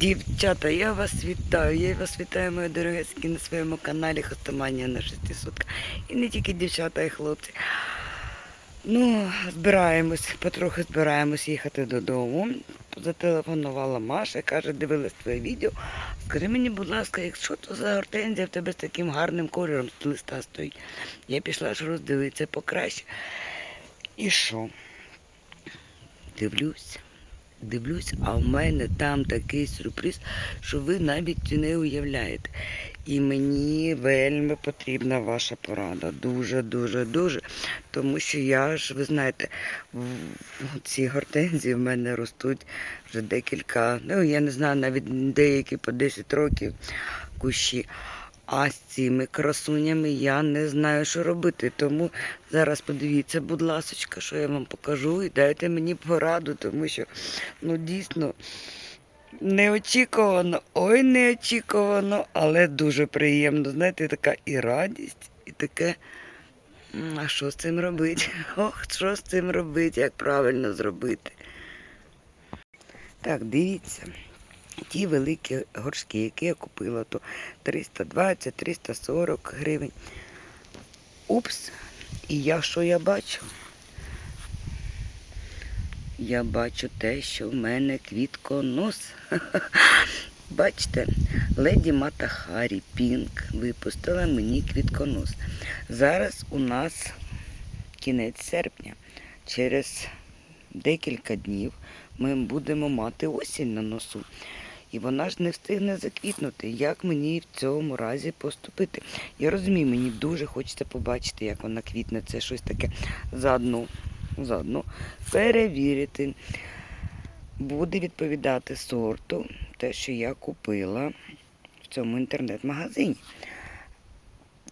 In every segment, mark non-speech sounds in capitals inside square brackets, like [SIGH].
Дівчата, я вас вітаю. Я вас вітаю, мої дорогескі, на своєму каналі Хостоманія на 6 сутка. І не тільки дівчата, і хлопці. Ну, збираємось, потрохи збираємось їхати додому. Зателефонувала Маша, каже, дивилась твоє відео. Скажи мені, будь ласка, якщо то за гортензія в тебе з таким гарним кольором з листа стоїть. Я пішла ж роздивитися покраще. І що? Дивлюсь. Дивлюсь, а в мене там такий сюрприз, що ви навіть не уявляєте. І мені вельми потрібна ваша порада. Дуже, дуже, дуже. Тому що я ж, ви знаєте, ці гортензії в мене ростуть вже декілька, ну я не знаю, навіть деякі по 10 років кущі. А з цими красунями я не знаю, що робити. Тому зараз подивіться, будь ласочка, що я вам покажу, і дайте мені пораду, тому що ну дійсно неочікувано, ой, неочікувано, але дуже приємно. Знаєте, така і радість, і таке. А що з цим робити? [LAUGHS] Ох, що з цим робити, як правильно зробити. Так, дивіться. Ті великі горшки, які я купила, то 320-340 гривень. Упс. І я що я бачу? Я бачу те, що в мене квітконос. [LAUGHS] Бачите, леді Мата Харі Пінк випустила мені квітконос. Зараз у нас кінець серпня. Через декілька днів ми будемо мати осінь на носу. І вона ж не встигне заквітнути. Як мені в цьому разі поступити? Я розумію, мені дуже хочеться побачити, як вона квітне. Це щось таке заодно, заодно перевірити. Буде відповідати сорту, те, що я купила в цьому інтернет-магазині.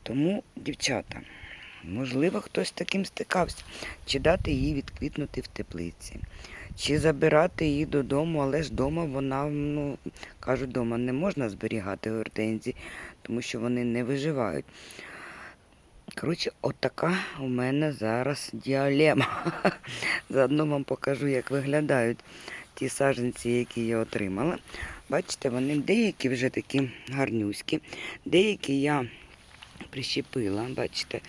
Тому, дівчата, можливо, хтось з таким стикався. Чи дати їй відквітнути в теплиці, чи забирати її додому, але ж вдома вона, ну, кажуть, вдома не можна зберігати гортензії, тому що вони не виживають. Коротше, отака у мене зараз діалема. [LAUGHS] Заодно вам покажу, як виглядають ті саджанці, які я отримала. Бачите, вони деякі вже такі гарнюські, деякі я прищепила, бачите,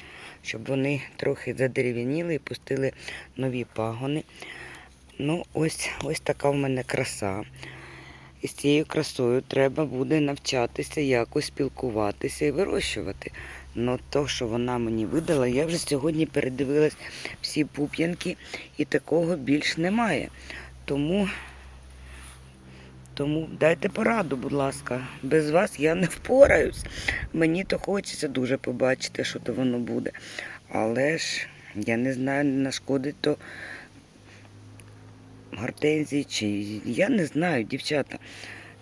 щоб вони трохи задерев'яніли і пустили нові пагони. Ну, ось, ось така в мене краса. І з цією красою треба буде навчатися якось спілкуватися і вирощувати. Ну, то, що вона мені видала, я вже сьогодні передивилась всі пуп'янки, і такого більш немає. Тому, тому дайте пораду, будь ласка. Без вас я не впораюсь. Мені то хочеться дуже побачити, що то воно буде. Але ж я не знаю, не нашкодить то гортензії чи я не знаю, дівчата.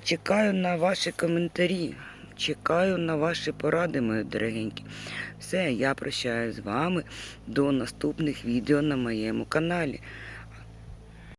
Чекаю на ваші коментарі. Чекаю на ваші поради, мої дорогенькі. Все, я прощаюсь з вами до наступних відео на моєму каналі.